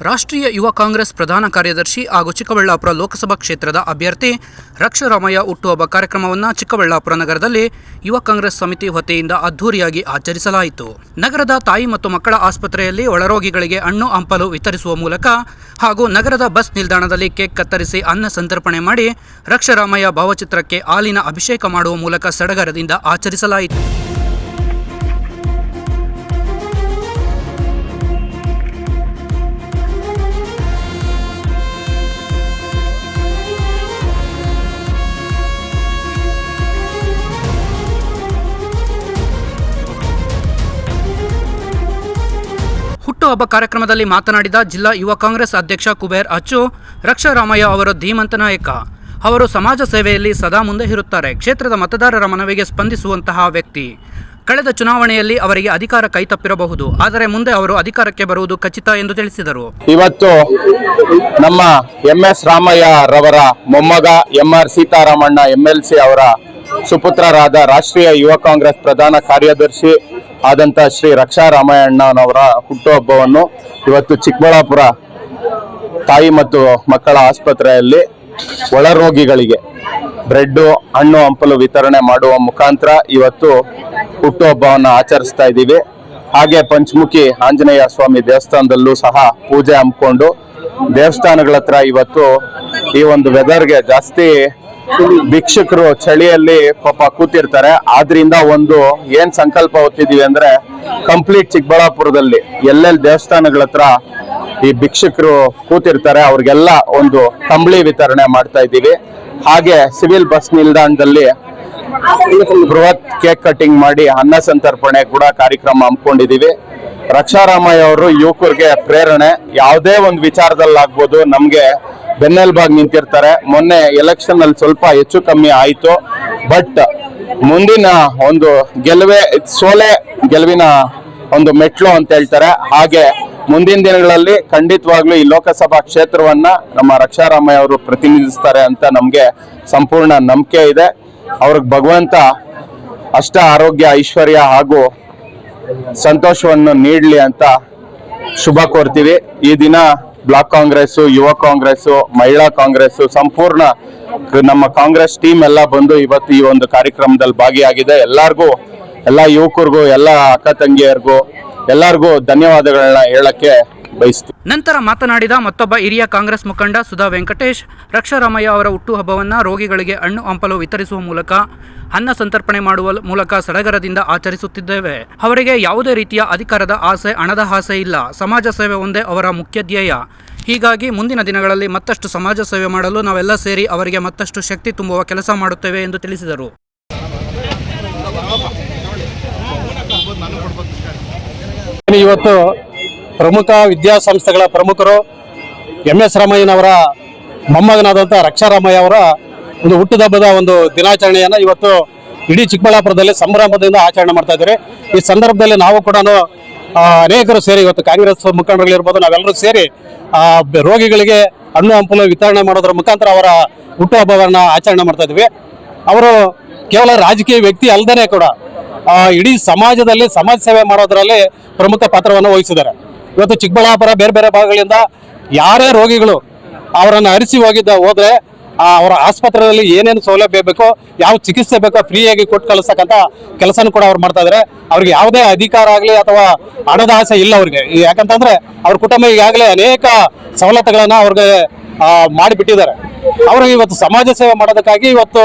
ರಾಷ್ಟ್ರೀಯ ಯುವ ಕಾಂಗ್ರೆಸ್ ಪ್ರಧಾನ ಕಾರ್ಯದರ್ಶಿ ಹಾಗೂ ಚಿಕ್ಕಬಳ್ಳಾಪುರ ಲೋಕಸಭಾ ಕ್ಷೇತ್ರದ ಅಭ್ಯರ್ಥಿ ರಕ್ಷರಾಮಯ್ಯ ಹುಟ್ಟುಹಬ್ಬ ಕಾರ್ಯಕ್ರಮವನ್ನು ಚಿಕ್ಕಬಳ್ಳಾಪುರ ನಗರದಲ್ಲಿ ಯುವ ಕಾಂಗ್ರೆಸ್ ಸಮಿತಿ ವತಿಯಿಂದ ಅದ್ದೂರಿಯಾಗಿ ಆಚರಿಸಲಾಯಿತು. ನಗರದ ತಾಯಿ ಮತ್ತು ಮಕ್ಕಳ ಆಸ್ಪತ್ರೆಯಲ್ಲಿ ಒಳರೋಗಿಗಳಿಗೆ ಹಣ್ಣು, ಹಂಪಲು ವಿತರಿಸುವ ಮೂಲಕ ಹಾಗೂ ನಗರದ ಬಸ್ ನಿಲ್ದಾಣದಲ್ಲಿ ಕೇಕ್ ಕತ್ತರಿಸಿ ಅನ್ನ ಸಂತರ್ಪಣೆ ಮಾಡಿ ರಕ್ಷರಾಮಯ್ಯ ಭಾವಚಿತ್ರಕ್ಕೆ ಹಾಲಿನ ಅಭಿಷೇಕ ಮಾಡುವ ಮೂಲಕ ಸಡಗರದಿಂದ ಆಚರಿಸಲಾಯಿತು. ಹುಟ್ಟುಹಬ್ಬ ಕಾರ್ಯಕ್ರಮದಲ್ಲಿ ಮಾತನಾಡಿದ ಜಿಲ್ಲಾ ಯುವ ಕಾಂಗ್ರೆಸ್ ಅಧ್ಯಕ್ಷ ಕುಬೇರ್ ಅಚ್ಚು, ರಕ್ಷಾರಾಮಯ್ಯ ಅವರು ಧೀಮಂತ ನಾಯಕ. ಅವರು ಸಮಾಜ ಸೇವೆಯಲ್ಲಿ ಸದಾ ಮುಂದೆ ಇರುತ್ತಾರೆ. ಕ್ಷೇತ್ರದ ಮತದಾರರ ಮನವಿಗೆ ಸ್ಪಂದಿಸುವಂತಹ ವ್ಯಕ್ತಿ. ಕಳೆದ ಚುನಾವಣೆಯಲ್ಲಿ ಅವರಿಗೆ ಅಧಿಕಾರ ಕೈತಪ್ಪಿರಬಹುದು ಆದರೆ ಮುಂದೆ ಅವರು ಅಧಿಕಾರಕ್ಕೆ ಬರುವುದು ಖಚಿತ ಎಂದು ತಿಳಿಸಿದರು. ಇವತ್ತು ನಮ್ಮ ಎಂ ಎಸ್ ರಾಮಯ್ಯ ರವರ ಮೊಮ್ಮಗ M R Seetharamanna M L C ಅವರ ಸುಪುತ್ರರಾದ ರಾಷ್ಟ್ರೀಯ ಯುವ ಕಾಂಗ್ರೆಸ್ ಪ್ರಧಾನ ಕಾರ್ಯದರ್ಶಿ ಆದಂತ ಶ್ರೀ ರಕ್ಷಾ ರಾಮಾಯಣ್ಣನವರ ಹುಟ್ಟುಹಬ್ಬವನ್ನು ಇವತ್ತು ಚಿಕ್ಕಬಳ್ಳಾಪುರ ತಾಯಿ ಮತ್ತು ಮಕ್ಕಳ ಆಸ್ಪತ್ರೆಯಲ್ಲಿ ಒಳರೋಗಿಗಳಿಗೆ ಬ್ರೆಡ್ಡು, ಹಣ್ಣು, ಹಂಪಲು ವಿತರಣೆ ಮಾಡುವ ಮುಖಾಂತರ ಇವತ್ತು ಹುಟ್ಟುಹಬ್ಬವನ್ನು ಆಚರಿಸ್ತಾ ಇದ್ದೀವಿ. ಹಾಗೆ ಪಂಚಮುಖಿ ಆಂಜನೇಯ ಸ್ವಾಮಿ ದೇವಸ್ಥಾನದಲ್ಲೂ ಸಹ ಪೂಜೆ ಹಮ್ಮಿಕೊಂಡು ದೇವಸ್ಥಾನಗಳ ಹತ್ರ ಇವತ್ತು ಈ ಒಂದು ವೆದರ್ಗೆ ಜಾಸ್ತಿ ಭಿಕ್ಷುಕರು ಚಳಿಯಲ್ಲಿ ಪಾಪ ಕೂತಿರ್ತಾರೆ. ಆದ್ರಿಂದ ಒಂದು ಏನ್ ಸಂಕಲ್ಪ ಹೊತ್ತಿದೀವಿ ಅಂದ್ರೆ ಕಂಪ್ಲೀಟ್ ಚಿಕ್ಕಬಳ್ಳಾಪುರದಲ್ಲಿ ಎಲ್ಲೆಲ್ಲಿ ದೇವಸ್ಥಾನಗಳ ಹತ್ರ ಈ ಭಿಕ್ಷಕರು ಕೂತಿರ್ತಾರೆ, ಅವ್ರಿಗೆಲ್ಲ ಒಂದು ಕಂಬಳಿ ವಿತರಣೆ ಮಾಡ್ತಾ ಇದ್ದೀವಿ. ಹಾಗೆ ಸಿವಿಲ್ ಬಸ್ ನಿಲ್ದಾಣದಲ್ಲಿ ಬೃಹತ್ ಕೇಕ್ ಕಟಿಂಗ್ ಮಾಡಿ ಅನ್ನ ಸಂತರ್ಪಣೆ ಕೂಡ ಕಾರ್ಯಕ್ರಮ ಹಮ್ಮಿಕೊಂಡಿದೀವಿ ರಕ್ಷಾರಾಮಯ್ಯ ಅವರು ಯುವಕರಿಗೆ ಪ್ರೇರಣೆ. ಯಾವುದೇ ಒಂದು ವಿಚಾರದಲ್ಲಾಗ್ಬೋದು, ನಮ್ಗೆ ಬೆನ್ನೆಲುಬಾಗಿ ನಿಂತಿರ್ತಾರೆ. ಮೊನ್ನೆ ಎಲೆಕ್ಷನ್ ಅಲ್ಲಿ ಸ್ವಲ್ಪ ಹೆಚ್ಚು ಕಮ್ಮಿ ಆಯಿತು. ಬಟ್ ಮುಂದಿನ ಒಂದು ಗೆಲುವೆ, ಸೋಲೆ ಗೆಲುವಿನ ಒಂದು ಮೆಟ್ಲು ಅಂತ ಹೇಳ್ತಾರೆ. ಹಾಗೆ ಮುಂದಿನ ದಿನಗಳಲ್ಲಿ ಖಂಡಿತವಾಗ್ಲೂ ಈ ಲೋಕಸಭಾ ಕ್ಷೇತ್ರವನ್ನ ನಮ್ಮ ರಕ್ಷಾರಾಮಯ್ಯ ಅವರು ಪ್ರತಿನಿಧಿಸ್ತಾರೆ ಅಂತ ನಮ್ಗೆ ಸಂಪೂರ್ಣ ನಂಬಿಕೆ ಇದೆ. ಅವ್ರಿಗೆ ಭಗವಂತ ಅಷ್ಟ ಆರೋಗ್ಯ, ಐಶ್ವರ್ಯ ಹಾಗೂ ಸಂತೋಷವನ್ನು ನೀಡಲಿ ಅಂತ ಶುಭ ಕೋರ್ತೀವಿ. ಈ ದಿನ ಬ್ಲಾಕ್ ಕಾಂಗ್ರೆಸ್ ಯುವ ಕಾಂಗ್ರೆಸ್ ಮಹಿಳಾ ಕಾಂಗ್ರೆಸ್ ಸಂಪೂರ್ಣ ನಮ್ಮ ಕಾಂಗ್ರೆಸ್ ಟೀಮ್ ಎಲ್ಲ ಬಂದು ಇವತ್ತು ಈ ಒಂದು ಕಾರ್ಯಕ್ರಮದಲ್ಲಿ ಭಾಗಿಯಾಗಿದೆ. ಎಲ್ಲರಿಗೂ, ಎಲ್ಲ ಯುವಕರಿಗೂ, ಎಲ್ಲ ಅಕ್ಕ ತಂಗಿಯರಿಗೂ ಎಲ್ಲರಿಗೂ ಧನ್ಯವಾದಗಳನ್ನ ಹೇಳಕ್ಕೆ ಬಯಸ್ತೀವಿ ನಂತರ ಮಾತನಾಡಿದ ಮತ್ತೊಬ್ಬ ಹಿರಿಯ ಕಾಂಗ್ರೆಸ್ ಮುಖಂಡ ಸುಧಾ ವೆಂಕಟೇಶ್ ರಕ್ಷಾರಾಮಯ್ಯ ಅವರ ಹುಟ್ಟುಹಬ್ಬವನ್ನು ರೋಗಿಗಳಿಗೆ ಹಣ್ಣು ಹಂಪಲು ವಿತರಿಸುವ ಮೂಲಕ ಅನ್ನ ಸಂತರ್ಪಣೆ ಮಾಡುವ ಮೂಲಕ ಸಡಗರದಿಂದ ಆಚರಿಸುತ್ತಿದ್ದೇವೆ. ಅವರಿಗೆ ಯಾವುದೇ ರೀತಿಯ ಅಧಿಕಾರದ ಆಸೆ ಹಣದ ಆಸೆ ಇಲ್ಲ. ಸಮಾಜ ಸೇವೆ ಒಂದೇ ಅವರ ಮುಖ್ಯ ಧ್ಯೇಯ. ಹೀಗಾಗಿ ಮುಂದಿನ ದಿನಗಳಲ್ಲಿ ಮತ್ತಷ್ಟು ಸಮಾಜ ಸೇವೆ ಮಾಡಲು ನಾವೆಲ್ಲ ಸೇರಿ ಅವರಿಗೆ ಮತ್ತಷ್ಟು ಶಕ್ತಿ ತುಂಬುವ ಕೆಲಸ ಮಾಡುತ್ತೇವೆ ಎಂದು ತಿಳಿಸಿದರು. ಇವತ್ತು ಪ್ರಮುಖ ವಿದ್ಯಾಸಂಸ್ಥೆಗಳ ಪ್ರಮುಖರು ಎಂ ಎಸ್ ರಾಮಯ್ಯನವರ ಮೊಮ್ಮಗನಾದಂಥ ರಕ್ಷಾರಾಮಯ್ಯ ಅವರ ಒಂದು ಹುಟ್ಟುಹಬ್ಬದ ಒಂದು ದಿನಾಚರಣೆಯನ್ನು ಇವತ್ತು ಇಡೀ ಚಿಕ್ಕಬಳ್ಳಾಪುರದಲ್ಲಿ ಸಂಭ್ರಮದಿಂದ ಆಚರಣೆ ಮಾಡ್ತಾ ಇದ್ದಾರೆ. ಈ ಸಂದರ್ಭದಲ್ಲಿ ನಾವು ಕೂಡ ಅನೇಕರು ಸೇರಿ ಇವತ್ತು ಕಾಂಗ್ರೆಸ್ ಮುಖಂಡರುಗಳಿರ್ಬೋದು ನಾವೆಲ್ಲರೂ ಸೇರಿ ಆ, ರೋಗಿಗಳಿಗೆ ಹಣ್ಣು ಹಂಪಲು ವಿತರಣೆ ಮಾಡೋದ್ರ ಮುಖಾಂತರ ಅವರ ಹುಟ್ಟುಹಬ್ಬವನ್ನು ಆಚರಣೆ ಮಾಡ್ತಾ ಇದ್ವಿ. ಅವರು ಕೇವಲ ರಾಜಕೀಯ ವ್ಯಕ್ತಿ ಅಲ್ಲದೇ ಕೂಡ ಇಡೀ ಸಮಾಜದಲ್ಲಿ ಸಮಾಜ ಸೇವೆ ಮಾಡೋದರಲ್ಲಿ ಪ್ರಮುಖ ಪಾತ್ರವನ್ನು ವಹಿಸಿದ್ದಾರೆ. ಇವತ್ತು ಚಿಕ್ಕಬಳ್ಳಾಪುರ ಬೇರೆ ಬೇರೆ ಭಾಗಗಳಿಂದ ಯಾರೇ ರೋಗಿಗಳು ಅವರನ್ನು ಅರಿಸಿ ಹೋಗಿದ್ದ ಹೋದ್ರೆ ಅವರ ಆಸ್ಪತ್ರೆಯಲ್ಲಿ ಏನೇನು ಸೌಲಭ್ಯ ಬೇಕೋ, ಯಾವ ಚಿಕಿತ್ಸೆ ಬೇಕೋ ಫ್ರೀಯಾಗಿ ಕೊಟ್ಟು ಕಳಿಸ್ತಕ್ಕಂಥ ಕೆಲಸನೂ ಕೂಡ ಅವ್ರು ಮಾಡ್ತಾ ಇದ್ದಾರೆ ಅವ್ರಿಗೆ ಯಾವುದೇ ಅಧಿಕಾರ ಆಗಲಿ ಅಥವಾ ಹಣದ ಆಸೆ ಇಲ್ಲ ಅವ್ರಿಗೆ. ಯಾಕಂತಂದ್ರೆ ಅವ್ರ ಕುಟುಂಬ ಈಗಾಗಲೇ ಅನೇಕ ಸವಲತ್ತುಗಳನ್ನ ಅವ್ರಿಗೆ ಮಾಡಿಬಿಟ್ಟಿದ್ದಾರೆ. ಅವರು ಇವತ್ತು ಸಮಾಜ ಸೇವೆ ಮಾಡೋದಕ್ಕಾಗಿ ಇವತ್ತು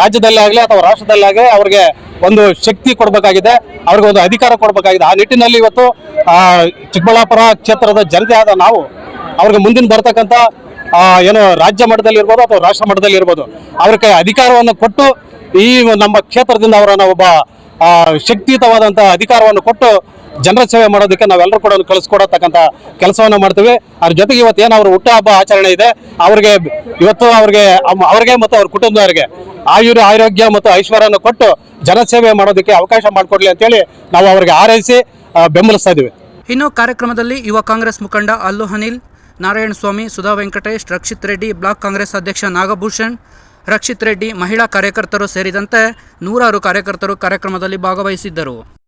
ರಾಜ್ಯದಲ್ಲೇ ಆಗಲಿ ಅಥವಾ ರಾಷ್ಟ್ರದಲ್ಲೇ ಆಗಲಿ ಅವ್ರಿಗೆ ಒಂದು ಶಕ್ತಿ ಕೊಡಬೇಕಾಗಿದೆ, ಅವ್ರಿಗೆ ಒಂದು ಅಧಿಕಾರ ಕೊಡಬೇಕಾಗಿದೆ. ಆ ನಿಟ್ಟಿನಲ್ಲಿ ಇವತ್ತು ಚಿಕ್ಕಬಳ್ಳಾಪುರ ಕ್ಷೇತ್ರದ ಜನತೆ ಆದ ನಾವು, ಅವ್ರಿಗೆ ಮುಂದಿನ ಬರ್ತಕ್ಕಂಥ ಏನು ರಾಜ್ಯ ಮಟ್ಟದಲ್ಲಿ ಇರ್ಬೋದು ಅಥವಾ ರಾಷ್ಟ್ರ ಮಟ್ಟದಲ್ಲಿ ಇರ್ಬೋದು, ಅವ್ರಿಗೆ ಅಧಿಕಾರವನ್ನು ಕೊಟ್ಟು ಈ ನಮ್ಮ ಕ್ಷೇತ್ರದಿಂದ ಅವರನ್ನ ಒಬ್ಬ ಆ, ಶಕ್ತಿಯುತವಾದಂಥ ಅಧಿಕಾರವನ್ನು ಕೊಟ್ಟು ಜನರ ಸೇವೆ ಮಾಡೋದಕ್ಕೆ ನಾವೆಲ್ಲರೂ ಕೂಡ ಕಳಿಸ್ಕೊಡತಕ್ಕಂಥ ಕೆಲಸವನ್ನು ಮಾಡ್ತೀವಿ. ಅದ್ರ ಜೊತೆಗೆ ಇವತ್ತು ಏನು ಅವ್ರ ಹುಟ್ಟುಹಬ್ಬ ಆಚರಣೆ ಇದೆ ಅವ್ರಿಗೆ ಇವತ್ತು ಅವ್ರಿಗೆ ಅವ್ರಿಗೆ ಮತ್ತು ಅವ್ರ ಕುಟುಂಬದವರಿಗೆ ಆಯುರ್ ಆರೋಗ್ಯ ಮತ್ತು ಐಶ್ವರ್ಯನ ಕೊಟ್ಟು ಜನಸೇವೆ ಮಾಡೋದಕ್ಕೆ ಅವಕಾಶ ಮಾಡಿಕೊಡ್ಲಿ ಅಂತೇಳಿ ನಾವು ಅವ್ರಿಗೆ ಆರೈಸಿ ಬೆಂಬಲಿಸ್ತಾ ಇದ್ದೀವಿ. ಇನ್ನು ಕಾರ್ಯಕ್ರಮದಲ್ಲಿ ಯುವ ಕಾಂಗ್ರೆಸ್ ಮುಖಂಡ ಅಲ್ಲು ಅನಿಲ್ ನಾರಾಯಣ ಸ್ವಾಮಿ ಸುಧಾ ವೆಂಕಟೇಶ್ ರಕ್ಷಿತ್ ರೆಡ್ಡಿ ಬ್ಲಾಕ್ ಕಾಂಗ್ರೆಸ್ ಅಧ್ಯಕ್ಷ ನಾಗಭೂಷಣ್ ರಕ್ಷಿತ್ ರೆಡ್ಡಿ ಮಹಿಳಾ ಕಾರ್ಯಕರ್ತರು ಸೇರಿದಂತೆ ನೂರಾರು ಕಾರ್ಯಕರ್ತರು ಕಾರ್ಯಕ್ರಮದಲ್ಲಿ ಭಾಗವಹಿಸಿದ್ದರು.